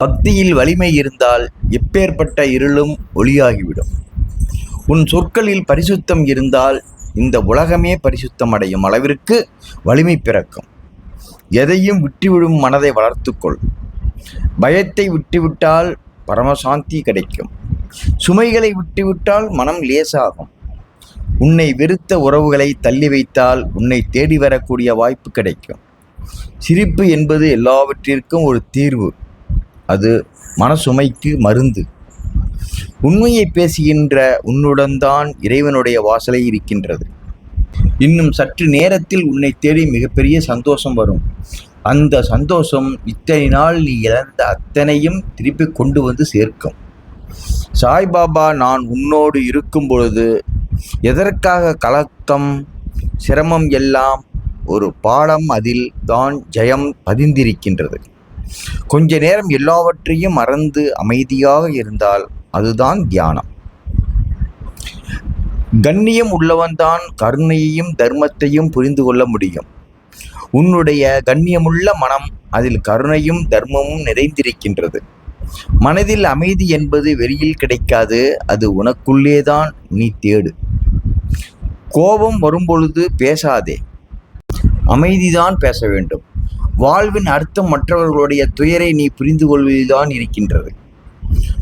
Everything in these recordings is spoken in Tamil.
பக்தியில் வலிமை இருந்தால் எப்பேற்பட்ட இருளும் ஒளியாகிவிடும். உன் சொற்களில் பரிசுத்தம் இருந்தால் இந்த உலகமே பரிசுத்தம் அடையும் அளவிற்கு வலிமை பிறக்கும். எதையும் விட்டுவிடும் மனதை வளர்த்துக்கொள். பயத்தை விட்டுவிட்டால் பரமசாந்தி கிடைக்கும். சுமைகளை விட்டுவிட்டால் மனம் லேசாகும். உன்னை வெறுத்த உறவுகளை தள்ளி வைத்தால் உன்னை தேடி வரக்கூடிய வாய்ப்பு கிடைக்கும். சிரிப்பு என்பது எல்லாவற்றிற்கும் ஒரு தீர்வு. அது மனசுமைக்கு மருந்து. உண்மையை பேசுகின்ற உன்னுடன் தான் இறைவனுடைய வாசலை இருக்கின்றது. இன்னும் சற்று நேரத்தில் உன்னை தேடி மிகப்பெரிய சந்தோஷம் வரும். அந்த சந்தோஷம் இத்தனை நாள் நீ இழந்த அத்தனையும் திருப்பி கொண்டு வந்து சேர்க்கும். சாய்பாபா நான் உன்னோடு இருக்கும் பொழுது எதற்காக கலக்கம் சிரமம் எல்லாம் ஒரு பாடம் அதில் தான் ஜெயம் பதிந்திருக்கின்றது. கொஞ்ச நேரம் எல்லாவற்றையும் மறந்து அமைதியாக இருந்தால் அதுதான் தியானம். கண்ணியம் உள்ளவன்தான் கருணையையும் தர்மத்தையும் புரிந்து கொள்ள முடியும். உன்னுடைய கண்ணியமுள்ள மனம் அதில் கருணையும் தர்மமும் நிறைந்திருக்கின்றது. மனதில் அமைதி என்பது வெளியில் கிடைக்காது அது உனக்குள்ளேதான் நீ தேடு. கோபம் வரும்பொழுது பேசாதே. அமைதிதான் பேச வேண்டும். வாழ்வின் அர்த்தம் மற்றவர்களுடைய துயரை நீ புரிந்து கொள்வதுதான் இருக்கின்றது.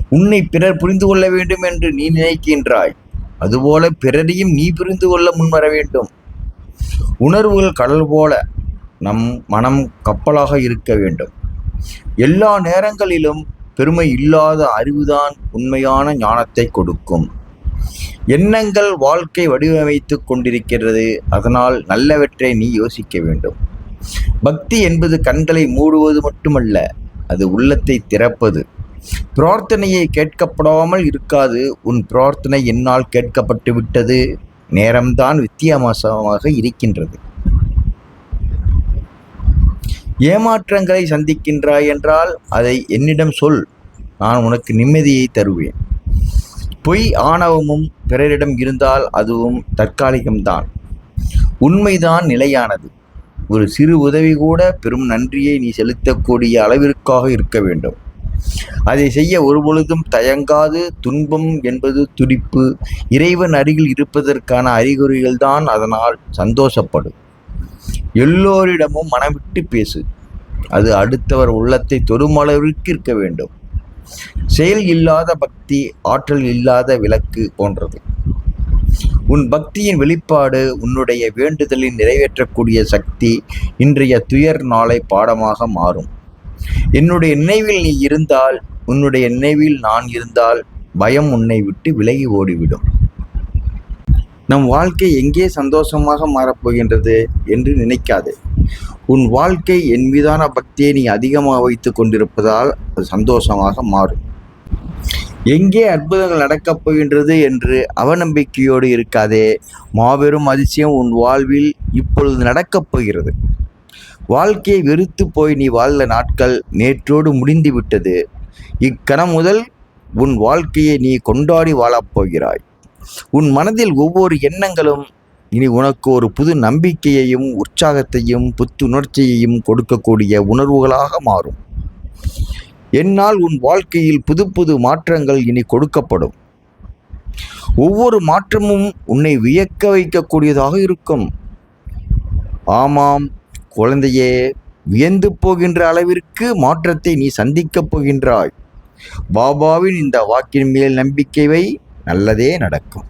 உன்னை பிறர் புரிந்து கொள்ள வேண்டும் என்று நீ நினைக்கின்றாய். அதுபோல பிறரையும் நீ புரிந்து கொள்ள முன்வர வேண்டும். உணர்வுகள் கடல் போல நம் மனம் கப்பலாக இருக்க வேண்டும். எல்லா நேரங்களிலும் பெருமை இல்லாத அறிவுதான் உண்மையான ஞானத்தை கொடுக்கும். எண்ணங்கள் வாழ்க்கை வடிவமைத்துக் கொண்டிருக்கிறது. அதனால் நல்லவற்றை நீ யோசிக்க வேண்டும். பக்தி என்பது கண்களை மூடுவது மட்டுமல்ல அது உள்ளத்தை திறப்பது. பிரார்த்தனையை கேட்கப்படாமல் இருக்காது. உன் பிரார்த்தனை என்னால் கேட்கப்பட்டு விட்டது. நேரம்தான் வித்தியாசமாக இருக்கின்றது. ஏமாற்றங்களை சந்திக்கின்றாய் என்றால் அதை என்னிடம் சொல். நான் உனக்கு நிம்மதியை தருவேன். பொய் ஆணவமும் பிறரிடம் இருந்தால் அதுவும் தற்காலிகம்தான். உண்மைதான் நிலையானது. ஒரு சிறு உதவி கூட பெரும் நன்றியை நீ செலுத்தக்கூடிய அளவிற்காக இருக்க வேண்டும். அதை செய்ய ஒருபொழுதும் தயங்காது. துன்பம் என்பது துடிப்பு. இறைவன் அருகில் இருப்பதற்கான அறிகுறிகள்தான் அதனால் சந்தோஷப்படும் எல்லோரிடமும் மனவிட்டு பேசு. அது அடுத்தவர் உள்ளத்தை தொடுமளவிற்கு இருக்க வேண்டும். செயல் இல்லாத பக்தி ஆற்றல் இல்லாத விளக்கு போன்றது. உன் பக்தியின் வெளிப்பாடு உன்னுடைய வேண்டுதலில் நிறைவேற்றக்கூடிய சக்தி இன்றைய துயர் நாளை பாடமாக மாறும். என்னுடைய நினைவில் நீ இருந்தால் உன்னுடைய நினைவில் நான் இருந்தால் பயம் உன்னை விட்டு விலகி ஓடிவிடும். நம் வாழ்க்கை எங்கே சந்தோஷமாக மாறப்போகின்றது என்று நினைக்காதே. உன் வாழ்க்கை என் மீதான பக்தியை நீ அதிகமாக வைத்து கொண்டிருப்பதால் அது சந்தோஷமாக மாறும். எங்கே அற்புதங்கள் நடக்கப் போகின்றது என்று அவநம்பிக்கையோடு இருக்காதே. மாபெரும் அதிசயம் உன் வாழ்வில் இப்பொழுது நடக்கப் போகிறது. வாழ்க்கையை வெறுத்து போய் நீ வாழ்ந்த நாட்கள் நேற்றோடு முடிந்து விட்டது. இக்கணம் முதல் உன் வாழ்க்கையை நீ கொண்டாடி வாழப்போகிறாய் உன் மனதில் ஒவ்வொரு எண்ணங்களும் இனி உனக்கு ஒரு புது நம்பிக்கையையும் உற்சாகத்தையும் புத்துணர்ச்சியையும் கொடுக்கக்கூடிய உணர்வுகளாக மாறும். என்னால் உன் வாழ்க்கையில் புது புது மாற்றங்கள் இனி கொடுக்கப்படும். ஒவ்வொரு மாற்றமும் உன்னை வியக்க வைக்கக்கூடியதாக இருக்கும். ஆமாம் குழந்தையே வியந்து போகின்ற அளவிற்கு மாற்றத்தை நீ சந்திக்கப் போகின்றாய். பாபாவின் இந்த வாக்கின் மேல் நம்பிக்கை வை நல்லதே நடக்கும்.